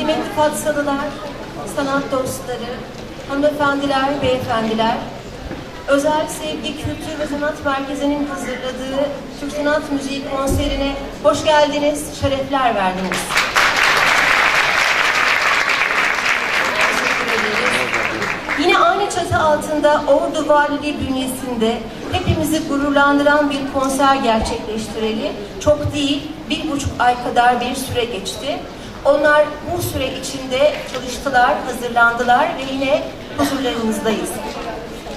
Kıymetli Fatsalılar, sanat dostları, hanımefendiler, beyefendiler, Özel Sevgi Kültür ve Sanat Merkezi'nin hazırladığı Türk Sanat Müziği konserine hoş geldiniz, şerefler verdiniz. Yine aynı çatı altında Ordu Valiliği bünyesinde hepimizi gururlandıran bir konser gerçekleştireli çok değil bir buçuk ay kadar bir süre geçti. Onlar bu süre içinde çalıştılar, hazırlandılar ve yine huzurlarınızdayız.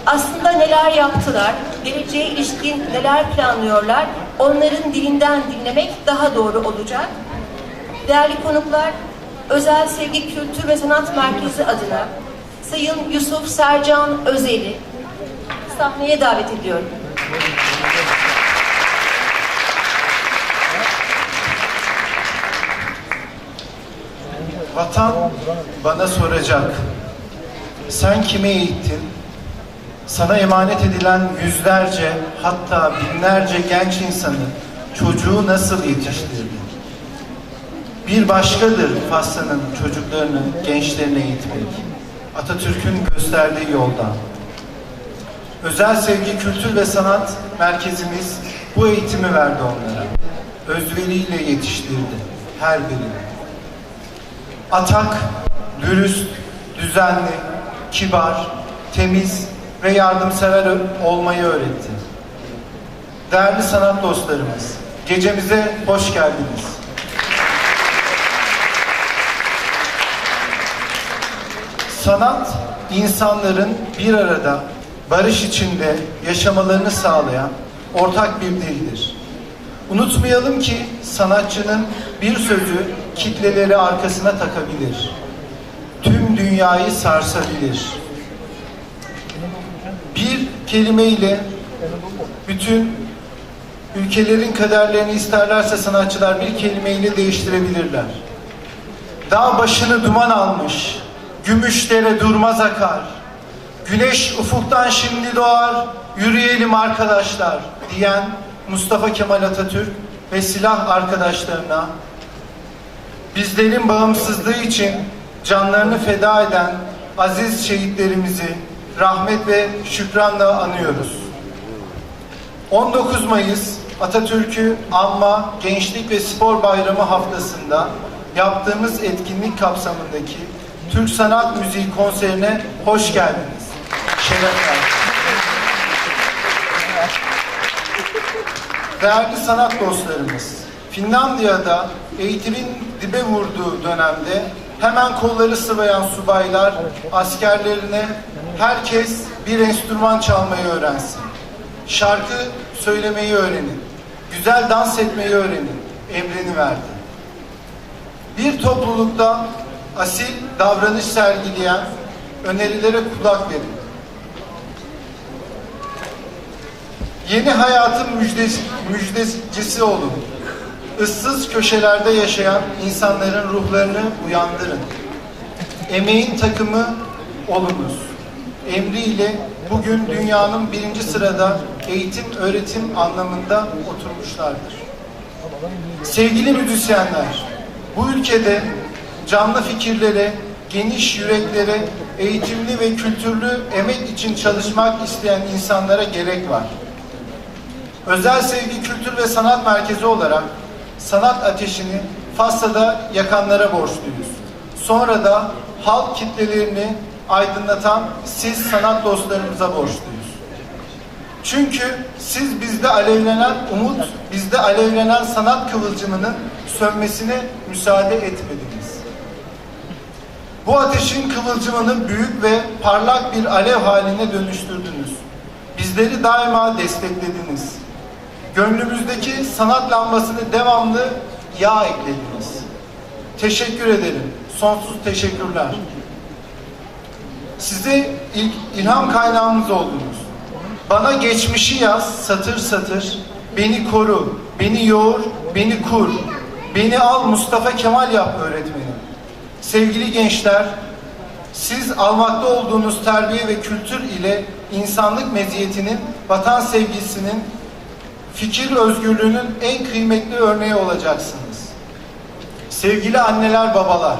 Aslında neler yaptılar, geleceğe ilişkin neler planlıyorlar, onların dilinden dinlemek daha doğru olacak. Değerli konuklar, Özel Sevgi Kültür ve Sanat Merkezi adına Sayın Yusuf Sercan Özel'i sahneye davet ediyorum. Vatan bana soracak. Sen kime eğittin? Sana emanet edilen yüzlerce hatta binlerce genç insanı çocuğu nasıl yetiştirdin? Bir başkadır Faslı'nın çocuklarını, gençlerini eğitmek. Atatürk'ün gösterdiği yoldan. Özel Sevgi Kültür ve Sanat Merkezimiz bu eğitimi verdi onlara. Özveriyle yetiştirdi her birini. Atak, dürüst, düzenli, kibar, temiz ve yardımsever olmayı öğretti. Değerli sanat dostlarımız, gecemize hoş geldiniz. Sanat, insanların bir arada, barış içinde yaşamalarını sağlayan ortak bir dildir. Unutmayalım ki sanatçının bir sözü kitleleri arkasına takabilir. Tüm dünyayı sarsabilir. Bir kelimeyle bütün ülkelerin kaderlerini isterlerse sanatçılar bir kelimeyle değiştirebilirler. Dağ başını duman almış, gümüşlere durmaz akar. Güneş ufuktan şimdi doğar, yürüyelim arkadaşlar diyen Mustafa Kemal Atatürk ve silah arkadaşlarına bizlerin bağımsızlığı için canlarını feda eden aziz şehitlerimizi rahmet ve şükranla anıyoruz. 19 Mayıs Atatürk'ü anma Gençlik ve Spor Bayramı haftasında yaptığımız etkinlik kapsamındaki Türk Sanat Müziği konserine hoş geldiniz. Şeref. Değerli sanat dostlarımız, Finlandiya'da eğitimin dibe vurduğu dönemde hemen kolları sıvayan subaylar askerlerine herkes bir enstrüman çalmayı öğrensin. Şarkı söylemeyi öğrenin. Güzel dans etmeyi öğrenin. Emrini verdi. Bir toplulukta asil davranış sergileyen önerilere kulak verin. Yeni hayatın müjdesi, müjdecisi olun. Issız köşelerde yaşayan insanların ruhlarını uyandırın. Emeğin takımı olunuz. Emriyle bugün dünyanın birinci sırada eğitim öğretim anlamında oturmuşlardır. Sevgili müzisyenler, bu ülkede canlı fikirlere, geniş yüreklere, eğitimli ve kültürlü emek için çalışmak isteyen insanlara gerek var. Özel Sevgi Kültür ve Sanat Merkezi olarak sanat ateşini Fas'ta yakanlara borçluyuz. Sonra da halk kitlelerini aydınlatan siz sanat dostlarımıza borçluyuz. Çünkü siz bizde alevlenen umut, bizde alevlenen sanat kıvılcımının sönmesine müsaade etmediniz. Bu ateşin kıvılcımını büyük ve parlak bir alev haline dönüştürdünüz. Bizleri daima desteklediniz. Gönlümüzdeki sanat lambasını devamlı yağ eklediniz. Teşekkür ederim. Sonsuz teşekkürler. Size ilk ilham kaynağımız oldunuz. Bana geçmişi yaz satır satır. Beni koru, beni yoğur, beni kur. Beni al Mustafa Kemal yap öğretmenim. Sevgili gençler, siz almakta olduğunuz terbiye ve kültür ile insanlık meziyetinin, vatan sevgisinin, fikir özgürlüğünün en kıymetli örneği olacaksınız. Sevgili anneler, babalar,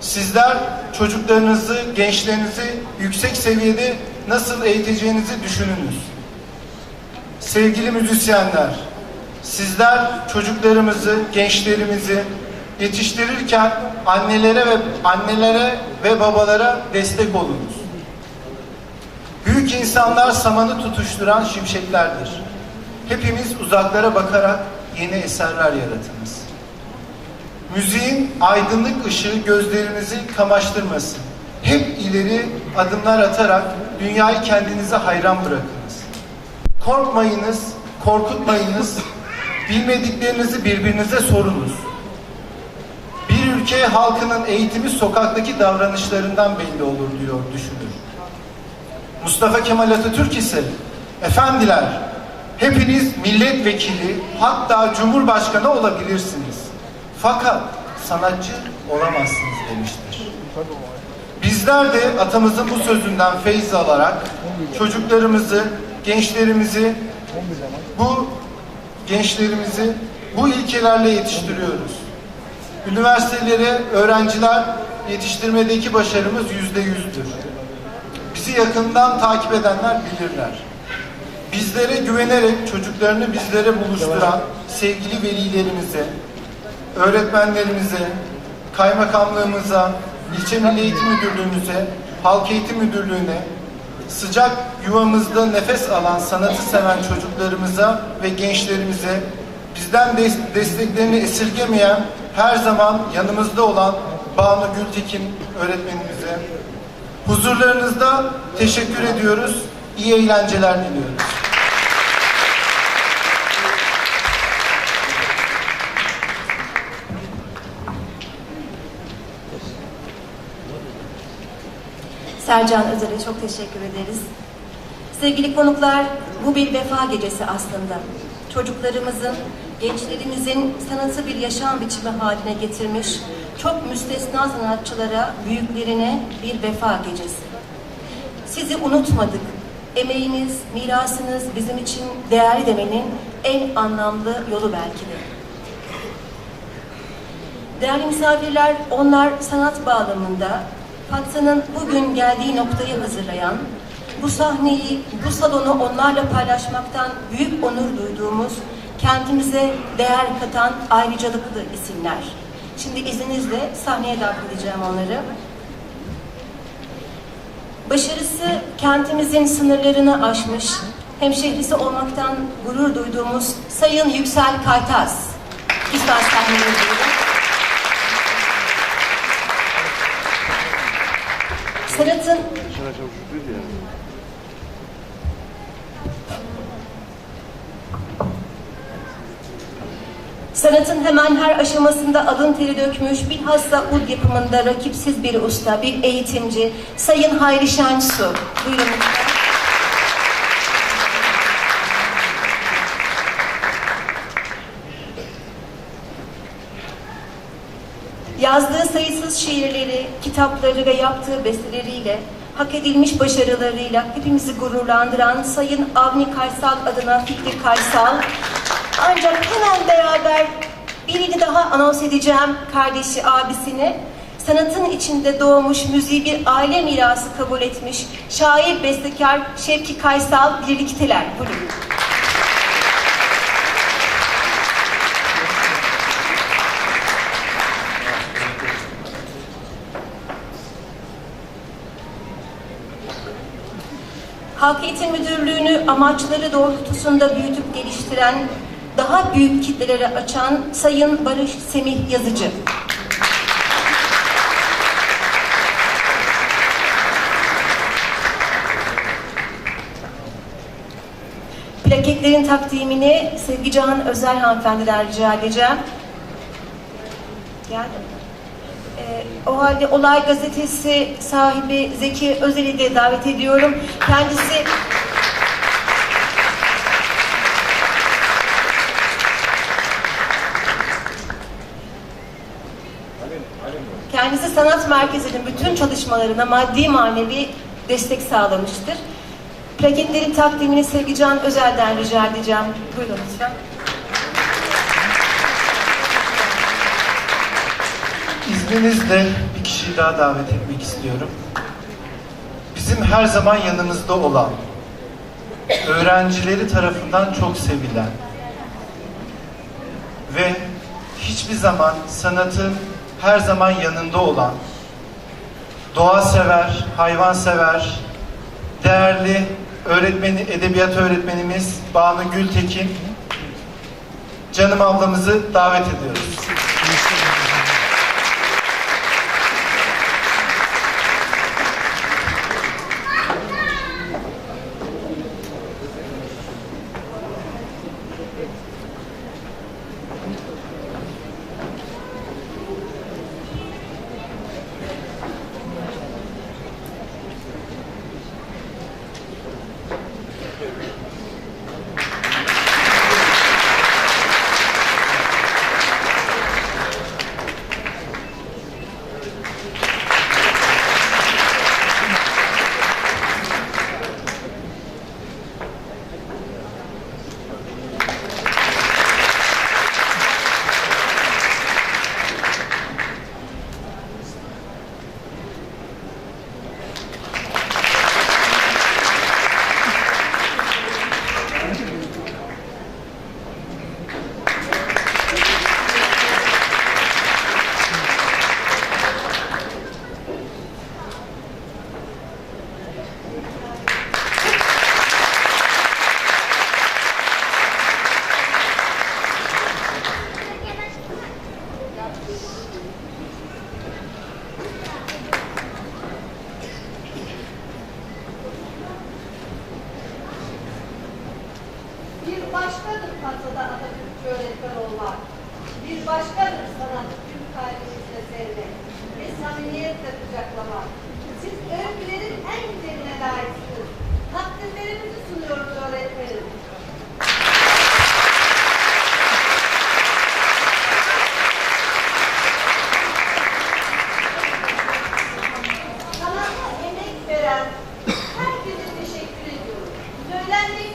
Sizler çocuklarınızı, gençlerinizi yüksek seviyede nasıl eğiteceğinizi düşününüz. Sevgili müzisyenler, sizler çocuklarımızı, gençlerimizi yetiştirirken annelere ve annelere ve babalara destek olunuz. Büyük insanlar samanı tutuşturan şimşeklerdir. Hepimiz uzaklara bakarak yeni eserler yaratınız. Müziğin aydınlık ışığı gözlerinizi kamaştırmasın. Hep ileri adımlar atarak dünyayı kendinize hayran bırakınız. Korkmayınız, korkutmayınız. Bilmediklerinizi birbirinize sorunuz. Bir ülke halkının eğitimi sokaktaki davranışlarından belli olur diyor düşünür. Mustafa Kemal Atatürk ise efendiler hepiniz milletvekili hatta cumhurbaşkanı olabilirsiniz. Fakat sanatçı olamazsınız demiştir. Bizler de atamızın bu sözünden feyiz alarak çocuklarımızı, gençlerimizi bu gençlerimizi bu ilkelerle yetiştiriyoruz. Üniversitelere öğrenciler yetiştirmedeki başarımız yüzde yüzdür. Bizi yakından takip edenler bilirler. Bizlere güvenerek çocuklarını bizlere buluşturan sevgili velilerimize, öğretmenlerimize, kaymakamlığımıza, ilçe milli eğitim müdürlüğümüze, halk eğitim müdürlüğüne, sıcak yuvamızda nefes alan sanatı seven çocuklarımıza ve gençlerimize, bizden des- desteklerini esirgemeyen, her zaman yanımızda olan Banu Gültekin öğretmenimize, huzurlarınızda teşekkür ediyoruz, iyi eğlenceler diliyoruz. Sercan Özel'e çok teşekkür ederiz. Sevgili konuklar, bu bir vefa gecesi aslında. Çocuklarımızın, gençlerimizin sanatı bir yaşam biçimi haline getirmiş, çok müstesna sanatçılara, büyüklerine bir vefa gecesi. Sizi unutmadık. Emeğiniz, mirasınız bizim için değerli demenin en anlamlı yolu belki de. Değerli misafirler, onlar sanat bağlamında Patsa'nın bugün geldiği noktayı hazırlayan, bu sahneyi, bu salonu onlarla paylaşmaktan büyük onur duyduğumuz, kendimize değer katan ayrıcalıklı isimler. Şimdi izninizle sahneye davet edeceğim onları. Başarısı kentimizin sınırlarını aşmış, hemşehrisi olmaktan gurur duyduğumuz Sayın Yüksel Kaytaz. Lütfen sahneye buyurun. Sanatın Sanatın hemen her aşamasında alın teri dökmüş, bilhassa ud yapımında rakipsiz bir usta, bir eğitimci, Sayın Hayri Şensu. Buyurun lütfen. Yazdığı şiirleri, kitapları ve yaptığı besteleriyle, hak edilmiş başarılarıyla hepimizi gururlandıran Sayın Avni Kaysal adına Fikri Kaysal. Ancak hemen beraber birini daha anons edeceğim kardeşi, abisini. Sanatın içinde doğmuş, müziği bir aile mirası kabul etmiş, şair, bestekar Şevki Kaysal birlikteler. Buyurun. Halk Eğitim Müdürlüğü'nü amaçları doğrultusunda büyütüp geliştiren, daha büyük kitlelere açan Sayın Barış Semih Yazıcı. Plaketlerin takdimini Sevgi Can Özel hanımefendiden rica edeceğim. Geldi mi? Ee, o halde Olay Gazetesi sahibi Zeki Özel'i de davet ediyorum. Kendisi Kendisi sanat merkezinin bütün çalışmalarına maddi manevi destek sağlamıştır. Plaketlerin takdimini Sevgican Özel'den rica edeceğim. Buyurun lütfen. İzninizle bir kişiyi daha davet etmek istiyorum. Bizim her zaman yanımızda olan, öğrencileri tarafından çok sevilen ve hiçbir zaman sanatın her zaman yanında olan, doğa sever, hayvan sever, değerli öğretmeni, edebiyat öğretmenimiz Banu Gültekin, canım ablamızı davet ediyoruz. Finland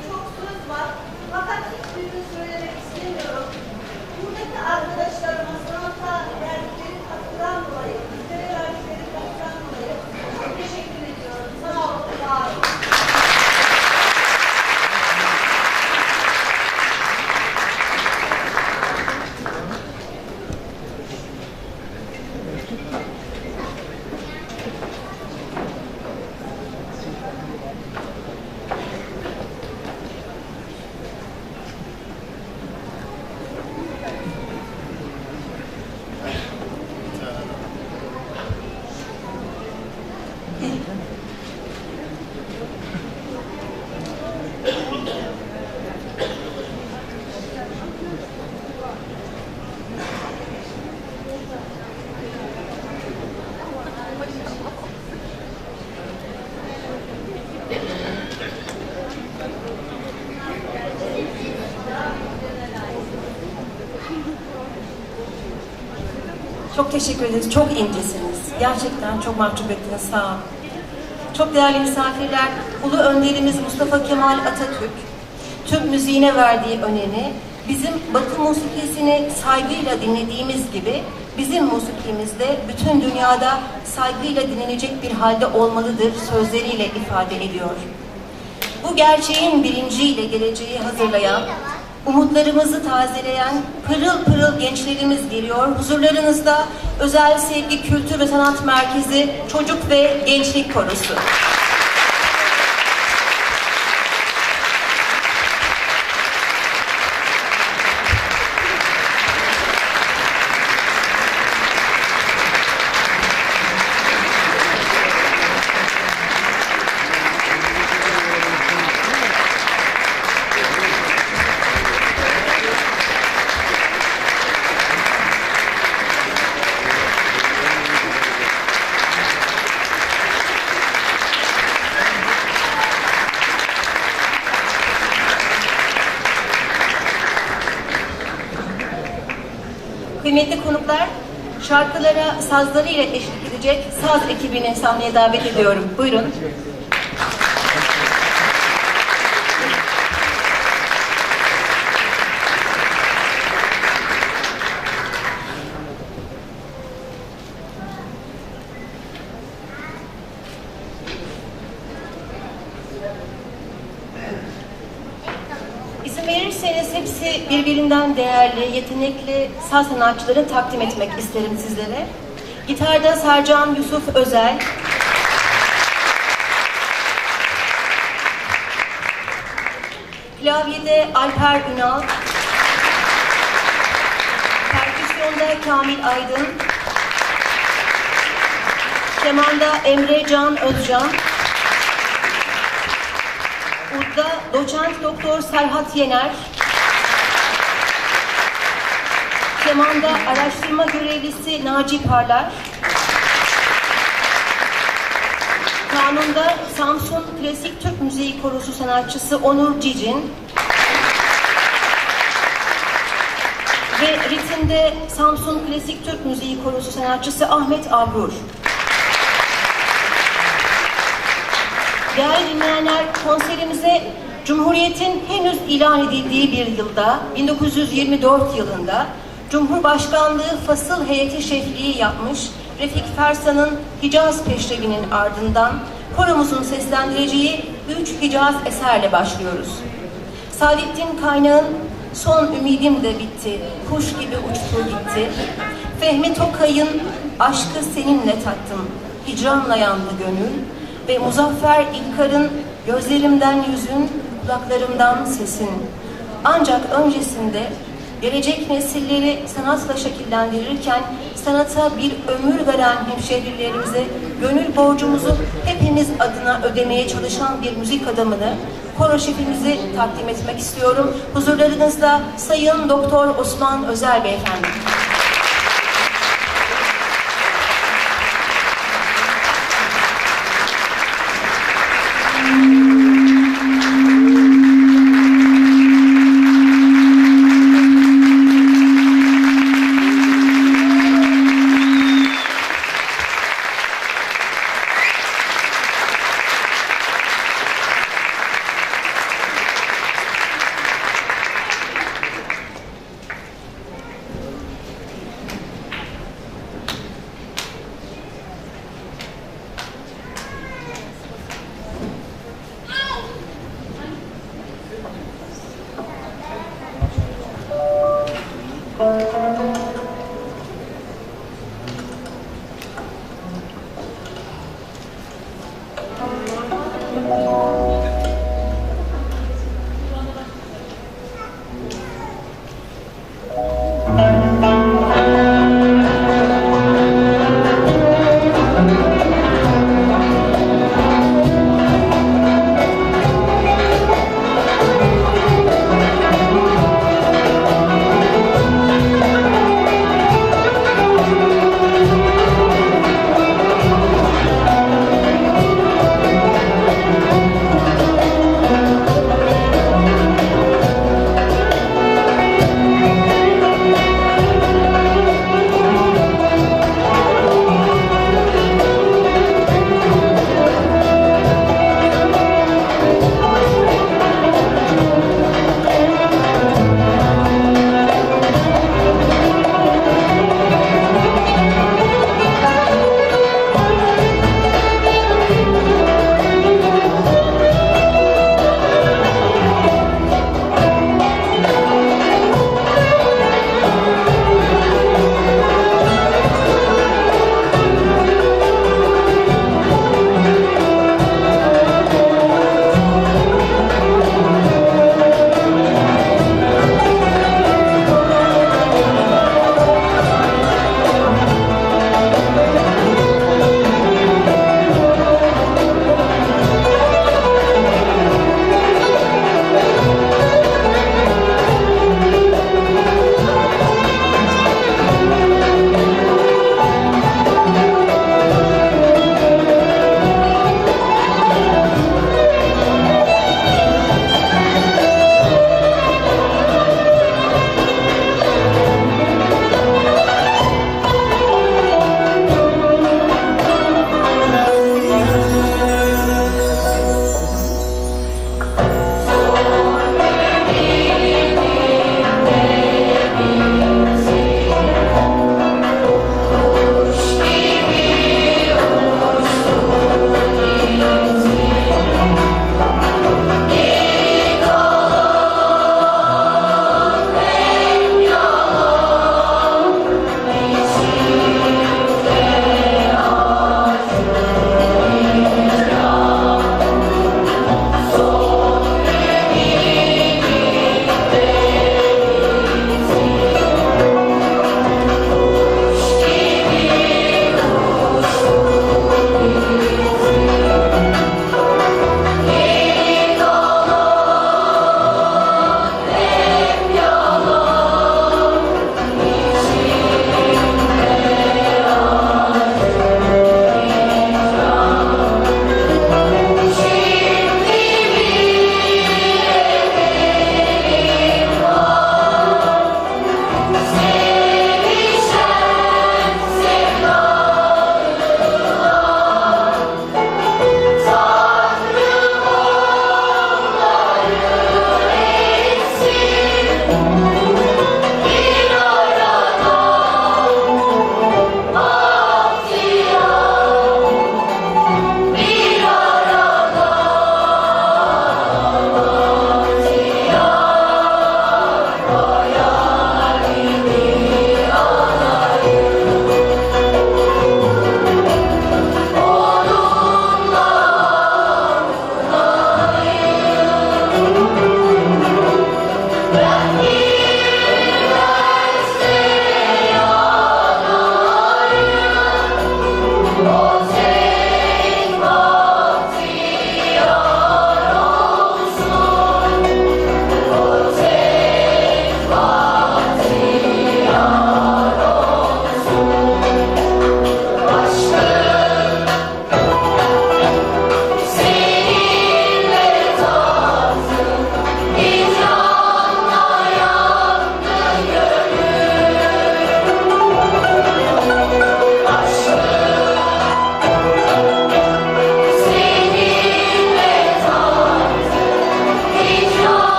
teşekkür ederiz. Çok incesiniz. Gerçekten çok mahcup ettiniz. Sağ olun. Çok değerli misafirler, Ulu Önderimiz Mustafa Kemal Atatürk, Türk müziğine verdiği önemi, bizim Batı musikisini saygıyla dinlediğimiz gibi bizim musikimizde bütün dünyada saygıyla dinlenecek bir halde olmalıdır sözleriyle ifade ediyor. Bu gerçeğin bilinciyle geleceği hazırlayan, umutlarımızı tazeleyen pırıl pırıl gençlerimiz geliyor. Huzurlarınızda Özel Sevgi Kültür ve Sanat Merkezi Çocuk ve Gençlik Korosu. Sazla, sazları ile eşlik edecek saz ekibini sahneye davet ediyorum. Buyurun. İzin hepsi birbirinden değerli, yetenekli saz sanatçıları takdim etmek isterim sizlere. Gitarda Sercan Yusuf Özel, klavyede Alper Ünal, perküsyonda Kamil Aydın, kemanda Emre Can Özcan, Udda doçent doktor Serhat Yener, kemanda araştırma görevlisi Naci Parlar, kanunda Samsun Klasik Türk Müziği Korosu sanatçısı Onur Cicin ve ritimde Samsun Klasik Türk Müziği Korosu sanatçısı Ahmet Abrur. Değerli dinleyenler konserimize Cumhuriyet'in henüz ilan edildiği bir yılda 1924 yılında Cumhurbaşkanlığı Fasıl Heyeti Şefliği yapmış Refik Fersan'ın Hicaz Peşrevi'nin ardından koromuzun seslendireceği üç Hicaz eserle başlıyoruz. Saadettin Kaynağ'ın Son Ümidim de bitti, kuş gibi uçtu gitti. Fehmi Tokay'ın Aşkı seninle tattım, hicranla yandı gönül. Ve Muzaffer İlkar'ın Gözlerimden yüzün, kulaklarımdan sesin. Ancak öncesinde gelecek nesilleri sanatla şekillendirirken sanata bir ömür veren hemşehrilerimize gönül borcumuzu hepimiz adına ödemeye çalışan bir müzik adamını koro şefimizi takdim etmek istiyorum. Huzurlarınızda Sayın Doktor Osman Özel Beyefendi.